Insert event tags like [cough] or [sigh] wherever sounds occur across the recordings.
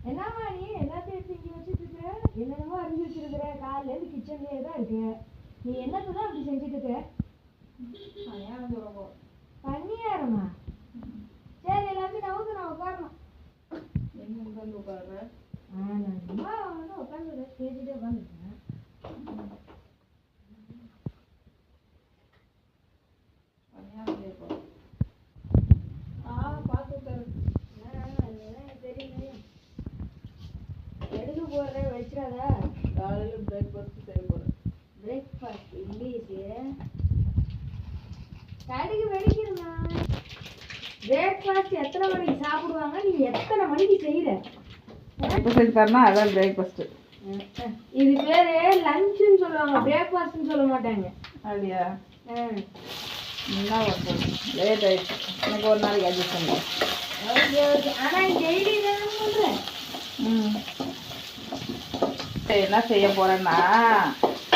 என்னம்மா நீ எல்லாத்தையும் இங்கே வச்சுட்டு இருக்கிற என்னென்னமோ அறிஞ்சு வச்சிருக்கிற? காலையில இருந்து கிச்சன்லயே தான் இருக்கு. நீ என்னத்தை தான் அப்படி செஞ்சுட்டு போகிறோம் பண்ணியாரம்மா சரி எல்லாத்தையும் நவுத்து நான் உட்காரணும். எங்க உட்காந்து உட்காருற? ஆ நான் சும்மா வந்து உட்காந்து பேசிட்டே உட்காந்துருக்கேன் கல்யாணம் செய்ய போகிறோம் ஆ பார்த்து உட்காரு எடுக்க போடுற வச்சிடாதா காலையில் பிரேக்ஃபாஸ்ட் செய்ய போகிறேன் பிரேக்ஃபாஸ்ட் இங்கிலீஷு கடுகு வெடிக்கிறமா பிரேக்ஃபாஸ்ட் எத்தனை மணிக்கு சாப்பிடுவாங்க? நீ எத்தனை மணிக்கு செய்யற எப்போ செஞ்சு தரனா அதான் பிரேக்ஃபாஸ்ட்டு இது பேரு லஞ்சுன்னு சொல்லுவாங்க பிரேக்ஃபாஸ்ட்னு சொல்ல மாட்டாங்க. அப்படியா. என்ன பண்ணுறது லேட் ஆயிடுச்சு. எனக்கு ஒரு நாளைக்கு அட்ஜஸ்ட் பண்ணுறேன் ஓகே ஓகே. ஆனா நீ டெய்லி என்ன பண்ற? ம். என்ன செய்ய போகிறேன்னா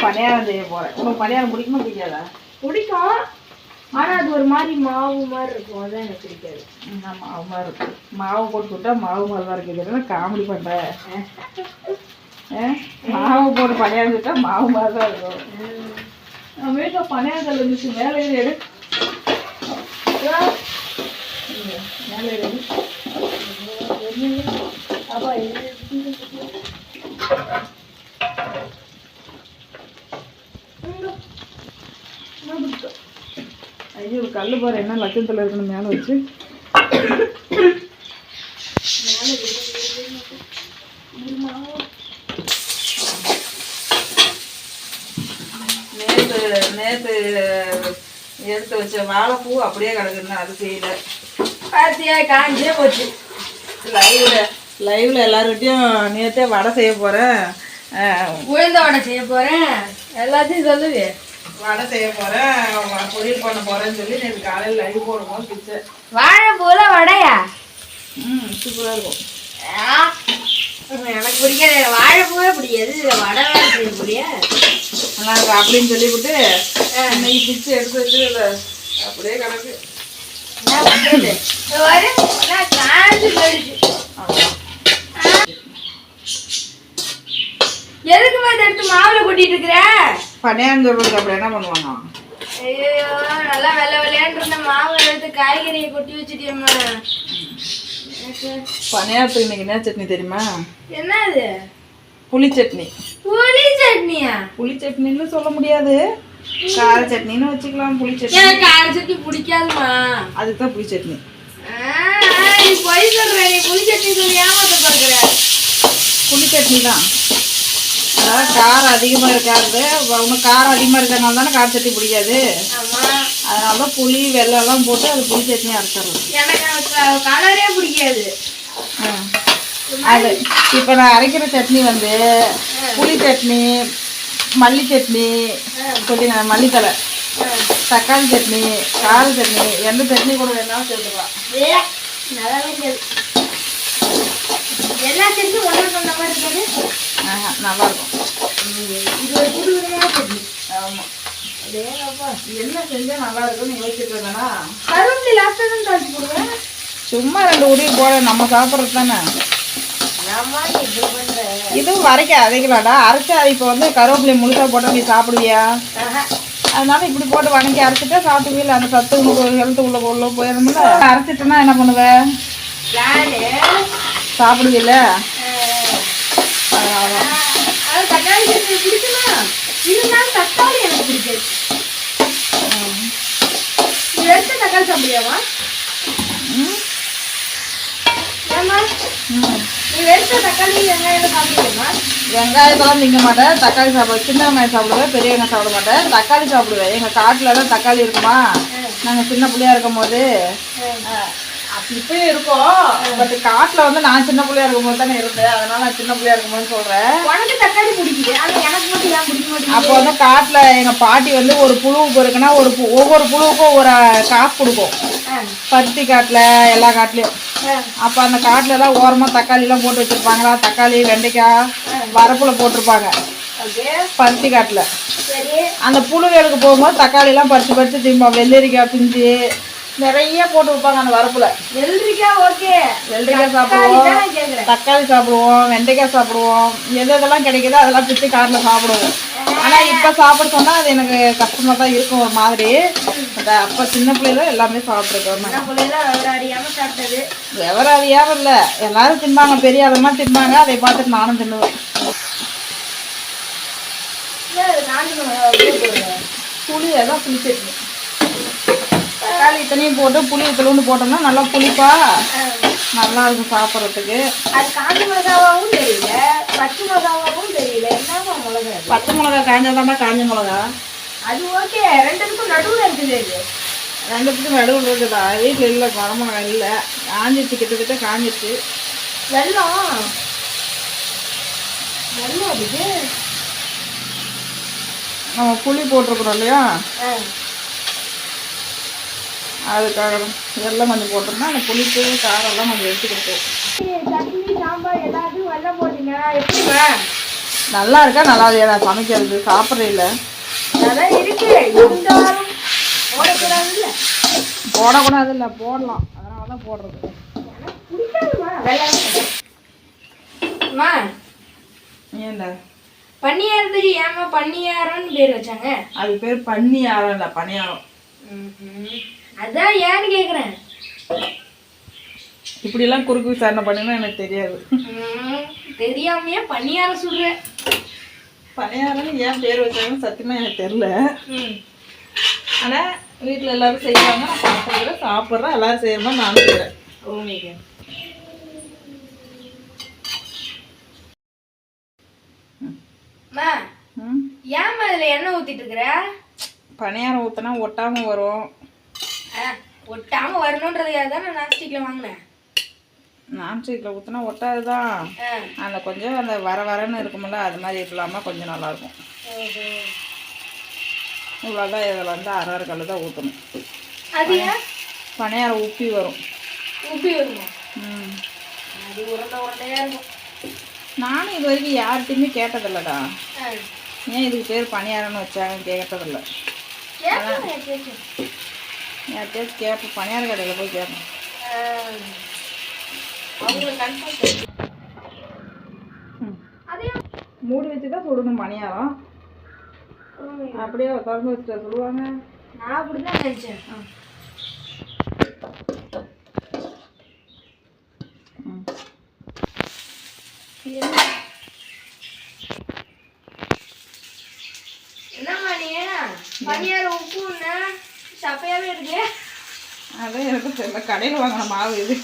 பணியாரம் செய்ய போகிறேன் உனக்கு பணியாரம் பிடிக்குமா பிடிக்காதா? பிடிக்கும். ஆனா அது ஒரு மாதிரி மாவு மாதிரி இருக்கும். அதான் எனக்கு பிடிக்காது. ம், ஆமா மாவு மாதிரி இருக்கு மாவு போட்டு சுட்டா மாவு மாதிரி தான் இருக்குது. என்ன காமெடி பண்ணுறேன் மாவு போட்டு பணியாரம் சுட்டா மாவு மாதிரி தான் இருக்கும். நம்ம வீட்டில் பணியாரத்தில் இருந்துச்சு. மேலே ஏறி எடு. மேலே ஏறி. அப்பா இது ஐயோ கல் பாரு என்ன லட்சத்தில் இருக்கணும் மேலே வச்சு. நேற்று நேற்று எடுத்து வச்ச வாழைப்பூ அப்படியே கிடக்குன்னு அது செய்யல. பாத்தியா காஞ்சே போச்சு. லைவ்ல லைவ்ல எல்லாருக்கிட்டையும் நேற்றே வடை செய்ய போகிறேன் உளுந்த வடை செய்ய போறேன். எல்லாத்தையும் சொல்லுவே வடை செய்ய போகிறேன் பொரியல் பண்ண போகிறேன்னு சொல்லி நேற்று காலையில் லைவ் போடும்போது பிடிச்சேன் வாழைப்பூல வடையா? ம் சூப்பராக இருக்கும். எனக்கு பிடிக்காது. வாழைப்பூவே பிடிக்காது. வடை செய்ய முடியா நல்லா இருக்கு அப்படின்னு சொல்லிவிட்டு இன்னைக்கு பிச்சு எடுத்து வச்சு அப்படியே கிடக்கு. எதுக்குமா எடுத்து மாவுல கொட்டிட்டு இருக்கிற? சொல்றதுக்கு அப்படி என்ன பண்ணுவாங்க? ஐயோ நல்லா வெள்ளை வெள்ளையான்னு இருந்த மாவு எடுத்து காய்கறியை கொட்டி வச்சுட்டியம்மா. பனியாரத்துக்கு இன்னைக்கு என்ன சட்னி தெரியுமா? என்ன அது புளி சட்னி. புளி சட்னியா? புளி சட்னின்னு சொல்ல முடியாது. கார சட்னின்னு வச்சுக்கலாம் புளி சட்னி. எனக்கு கார சட்னி பிடிக்காதுமா அதுக்கு தான் புளி சட்னி. ஆ, நீ பொய் சொல்ற நீ புளி சட்னி சொல்லி ஏமாத்த பாக்குற புளி சட்னி தான் அதாவது காரம் அதிகமாக இருக்காது. உனக்கு காரம் அதிகமாக இருக்கிறதுனால தானே கார சட்னி பிடிக்காது. அதனால தான் புளி வெள்ளம்லாம் போட்டு அது புளி சட்னி அரைச்சிடலாம் எனக்கு கலரே பிடிக்காது. அது இப்போ நான் அரைக்கிற சட்னி வந்து புளி சட்னி மல்லி சட்னி புதினா மல்லித்தலை தக்காளி சட்னி கார சட்னி எந்த சட்னி கூட வேணாலும் சேர்த்துக்கலாம். எல்லா சட்னியும் ஒன்று சொன்ன மாதிரி இருக்காது. ஆஹா நல்லா இருக்கும் இது ஒரு புது விதமான சட்னி ஆமாம். என்ன செஞ்சால் நல்லா இருக்கும்னு யோசிச்சுட்டு இருந்தேனா கருவேப்பிலை லாஸ்ட்டாக தான் போடுவேன். சும்மா ரெண்டு உடைய போட நம்ம சாப்பிட்றது தானே. இதுவும் வரைக்க அரைக்கலாம்டா. அரைச்சா இப்போ வந்து கருவேப்பிலை முழுசா போட்டால் நீ சாப்பிடுவியா. அதனால இப்படி போட்டு வணக்கி அரைச்சிட்டா சாப்பிடுவீல அந்த சத்து உனக்கு ஹெல்த் உள்ள உள்ள போயிருந்தோம்ல அரைச்சிட்டேன்னா என்ன பண்ணுவேன் நானு சாப்பிடுவீல ஆஹ், அது தக்காளி சட்னி பிடிக்குமா இருந்தாலும் தக்காளி எனக்கு பிடிக்காது நீ எடுத்து தக்காளி சாப்பிடுவியாமா நீ வெறுத்த தக்காளி வெங்காயம் சாப்பிடுவியாமா வெங்காயத்தெல்லாம் திங்க மாட்டேன் தக்காளி சாப்பிடுவேன். சின்ன வெங்காயம் சாப்பிடுவேன் பெரிய வெங்காயம் சாப்பிட மாட்டேன். தக்காளி சாப்பிடுவேன். எங்கள் காட்டில் தான் தக்காளி இருக்குமா? நாங்கள் சின்ன பிள்ளையா இருக்கும் போது இப்பயும் இருக்கும். பட் காட்டில் வந்து நான் சின்ன பிள்ளையா இருக்கும்போது தானே இருந்தேன். அதனால நான் சின்ன பிள்ளையா இருக்கும்போது சொல்கிறேன் உனக்கு தக்காளி பிடிக்குது. ஆனா எனக்கு மட்டும் ஏன் பிடிக்க மாட்டேங்குது? அப்போ வந்து காட்டில் எங்கள் பாட்டி வந்து ஒரு புழுவுக்கு இருக்குன்னா ஒரு ஒவ்வொரு புழுவுக்கும் ஒரு காசு கொடுக்கும். பருத்தி காட்டில் எல்லா காட்டுலேயும். அப்போ அந்த காட்டுல எல்லாம் ஓரமாக தக்காளிலாம் போட்டு வச்சிருப்பாங்களா? தக்காளி வெண்டைக்காய் வரப்புல போட்டிருப்பாங்க. பருத்தி காட்டில். அந்த புழு வேலுக்கு போகும்போது தக்காளிலாம் பறித்து பறித்து திம்போம் வெள்ளரிக்காய் பிஞ்சு நிறைய போட்டு வைப்பாங்க அந்த வரப்புல. வெள்ளரிக்காய் ஓகே. வெள்ளரிக்காய் சாப்பிடுவோம். தக்காளி சாப்பிடுவோம் வெண்டைக்காய் சாப்பிடுவோம். எது எதெல்லாம் கிடைக்குதோ அதெல்லாம் பிச்சு காரில் சாப்பிடுவோம். ஆனா இப்ப சாப்பிட சொன்னா அது எனக்கு கஷ்டமா தான் இருக்கும் ஒரு மாதிரி. அந்த அப்ப சின்ன பிள்ளைல எல்லாமே சாப்பிட்டுருக்கோம் விவரம் அறியாம இல்ல. எல்லாரும் தின்பாங்க பெரிய ஆளுமா தின்பாங்க. அதை பார்த்துட்டு நானும் தின்னுவேன். புளி எல்லாம் புளிச்சிருக்கு தக்காளி இத்தனையும் போட்டு புளி இத்தலூண்டு போட்டோம்னா நல்லா புளிப்பா நல்லா இருக்கும் சாப்பிட்றதுக்கு. அது காஞ்ச மிளகாவும் தெரியல பச்சை மிளகாவும் தெரியல. என்னமா மிளகா? பச்சை மிளகா காஞ்சதாண்டா காஞ்ச மிளகா. அது ஓகே ரெண்டுக்கும் நடுவுல இருக்குது இது. ரெண்டுத்துக்கும் நடுவில் இருக்குதா? வீட்டில் இல்லை குழம்புங்க இல்லை. காஞ்சிச்சு கிட்டத்தட்ட காஞ்சிச்சு வெள்ளம் வெள்ளம் அதுக்கு நம்ம புளி போட்டிருக்கிறோம் இல்லையா? ஆ. அதுக்காக வெள்ளம் கொஞ்சம் போட்டோம்னா அந்த புளிப்பு காரம் எல்லாம் கொஞ்சம் எடுத்து எப்படிமா நல்லா இருக்கா? நல்லா இல்லையா? நான் சமைக்கிறது சாப்பிட்றே இல்லை. அதான் இருக்கு. இருந்தாலும் போடக்கூடாது இல்ல போடலாம். அதனால தான் போடுறது. பிடிக்காதுமா வெள்ளம் அம்மா ஏன்டா? பன்னியாரத்துக்கு ஏமா பன்னியாரம்னு பேர் வச்சாங்க? அது பேர் பன்னியாரம் இல்லை பணியாரம் அதான் ஏன்னு கேக்குறேன். இப்படிலாம் குறுக்கு விசாரணை பண்ணினா எனக்கு தெரியாது. தெரியாமையே பன்னியாரம் சுடுறேன் பணியாரம்னு ஏன் பேர் வச்சாங்கன்னு சத்தியமாக எனக்கு தெரில ஆனால் வீட்டில் எல்லாரும் செய்வாங்க. நான் சாப்பிட்றேன் சாப்பிட்றேன். எல்லாரும் செய்கிற மாதிரி நானும் செய்கிறேன் ஓமேகா. அம்மா ம். ஏம்மா இதுல எண்ணெய் ஊத்திட்டு இருக்கிற? பணியாரம் ஊற்றினா ஒட்டாமல் வரும். ஒட்டாம வரணுன்றதுக்காக தான் நான் நான்ஸ்டிக்ல வாங்கினேன்? நான்ஸ்டிக்கில் ஊற்றினா ஒட்டாது தான் அந்த கொஞ்சம் அந்த வர வரன்னு இருக்கும்ல அது மாதிரி இல்லாமல் கொஞ்சம் நல்லாயிருக்கும். இவ்வளோதான் இதில் வந்து அரை அரை கல் தான் ஊற்றணும் அது ஏன் பணியாரம் உப்பி வரும். உப்பி வருமா? ம். அது உருண்டை உருண்டையா இருக்கும். நானும் இது வரைக்கும் யார்கிட்டையுமே கேட்டதில்லடா. ஏன் இதுக்கு பேர் பணியாரம்னு வச்சாங்கன்னு கேட்டதில்ல. யார்கிட்டயாச்சும் கேட்பேன் பணியார கடையில் போய் கேட்பேன் ஆ, அவங்களுக்கு confirm தெரியும். ம். அது ஏன்? மூடி வச்சு தான் சுடணும் பணியாரம். அப்படியே திறந்து வச்சுட்டா சொல்லுவாங்க நான் அப்படிதான் நினைச்சேன் ஆ. ம் என்னம்மா நீ பனியார உப்புன்னா சப்பையாவே இருக்கு அதான் எனக்கு தெரியல. கடையில் வாங்கின மாவு இது.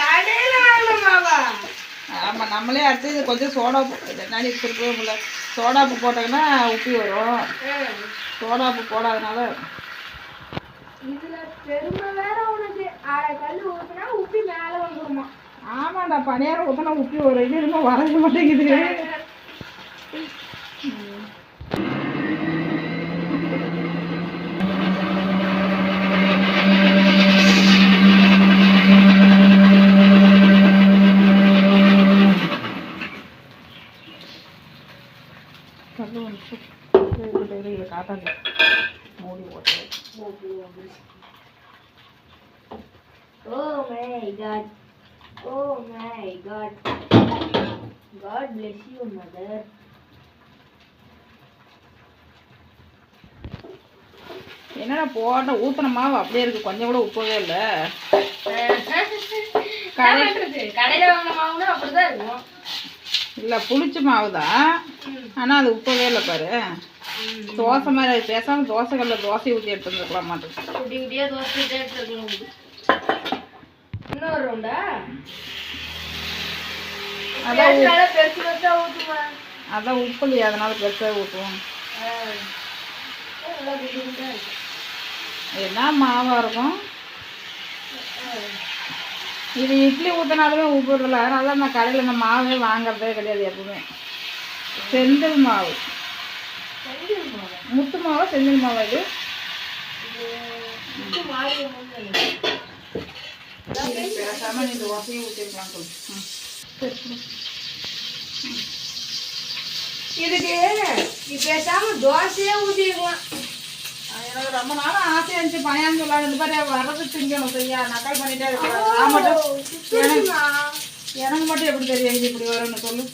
கடையில வாங்கணுமாவா ஆமாம் நம்மளே அடுத்து இது கொஞ்சம் சோடா என்னாடி திருப்பவே முடியல. சோடா உப்பு போட்டாங்கன்னா உப்பி வரும். சோடா உப்பு போடாதனால. இதுல பெருமை வேற உனக்கு. அரை கல் ஊத்துனா உப்பி மேல வந்துருமா? ஆமாண்டா பணியாரம் ஊற்றினா உப்பி வரும். இது இன்னும் வரைய மாட்டேங்குது கல்லு வந்துச்சு இருக்கட்டும், இரு, இதை காட்டாங்க மூடி போட்டு ஓ my God oh my God God bless you mother என்னடா போட்ட ஊத்துன மாவு அப்படியே இருக்கு. கொஞ்சம் கூட உப்பவே இல்லை. [laughs] கடையில வாங்கின மாவுனா அப்படிதான் இருக்கும். இல்லை புளிச்ச மாவு தான் ஆனால் அது உப்பவே இல்லை பாரு. தோசை மாதிரி அது தோசை கல்ல தோசை ஊற்றி எடுத்து வந்துருக்கலாம் மாட்டேன் குட்டி குட்டியா தோசை எடுத்துருக்கணும் இன்னொரு ரவுண்டா அதான் பெருசு பெருசா ஊத்துமா அதான் உப்பு இல்லையா அதனால பெருசாக ஊற்றுவோம் என்ன மாவாக இருக்கும்? இது இட்லி ஊற்றினாலுமே உப்பு இல்லை அதனால தான் நான் கடையில் இந்த மாவே வாங்குறதே கிடையாது எப்பவுமே. செந்தில் மாவு. முத்து மாவா செந்தில் மாவா இது? இது ஊற்றிருக்கலாம் சொல்லு ம். சரி, சரி. இதுக்கு நீ பேசாம தோசையே ஊத்திருக்கலாம் எனக்கு ரொம்ப நாளும் ஆசையா இருந்துச்சு பணியாரம் சொல்லலாம் இந்த மாதிரி வர்றது திங்கணும் சரியா? நக்கல் பண்ணிட்டே இருக்கக்கூடாது நான் மட்டும் எனக்கு எனக்கு மட்டும் எப்படி தெரியும் இது இப்படி வரும்னு? சொல்லு.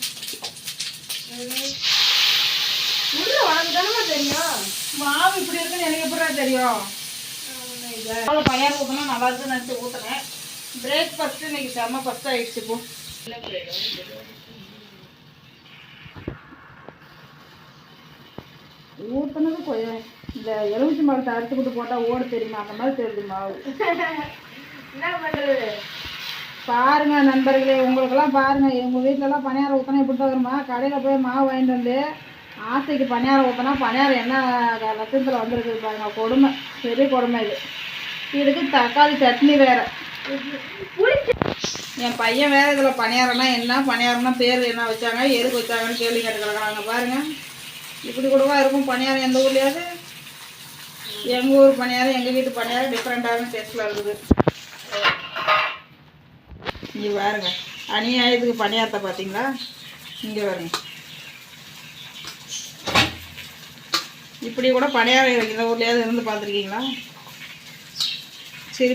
உனக்கு தானமா தெரியும்? மாவு இப்படி இருக்குன்னு எனக்கு எப்படி தெரியும்? பையன் ஊற்றினா நல்லா இருக்குன்னு நினச்சி ஊற்றினேன் பிரேக்ஃபாஸ்ட்டு இன்னைக்கு செம்ம ஃபஸ்ட் ஆயிடுச்சு இப்போ ஊற்றுனது கொஞ்சம் இந்த எலுமிச்சி மரத்தை அறுத்துக்கிட்டு போட்டால் ஓட தெரியுமா? அந்த மாதிரி தெரியுது மாவு. என்ன பாருங்க நண்பர்களே உங்களுக்கெல்லாம் பாருங்க. எங்கள் வீட்டிலலாம் பணியாரம் ஊற்றினா இப்படி தான் வருமா கடையில் போய் மாவு வாங்கிட்டு வந்து ஆசைக்கு பணியாரம் ஊற்றினா பணியாரம் என்ன லட்சத்தில் வந்திருக்குது பாருங்க. கொடுமை பெரிய கொடுமை இது. இதுக்கு தக்காளி சட்னி வேற. என் பையன் வேற இதில் பணியாரம்னா என்ன? பணியாரம்னா பேர் என்ன வச்சாங்க? எதுக்கு வச்சாங்கன்னு கேள்வி கேட்டு கிடக்குறாங்க பாருங்க. இப்படி கூடவா இருக்கும் பணியாரம் எந்த ஊர்லையாவது? எங்கள் ஊர் பணியாரம் எங்கள் வீட்டு பணியாரம் டிஃப்ரெண்ட்டான டேஸ்ட்டில் இருக்குது. இங்கே பாருங்க. அநியாயத்துக்கு பணியாரத்தை பார்த்தீங்களா? இங்கே பாருங்க. இப்படி கூட பணியாரம் இந்த ஊர்லேயாவது இருந்து பார்த்துருக்கீங்களா? சரி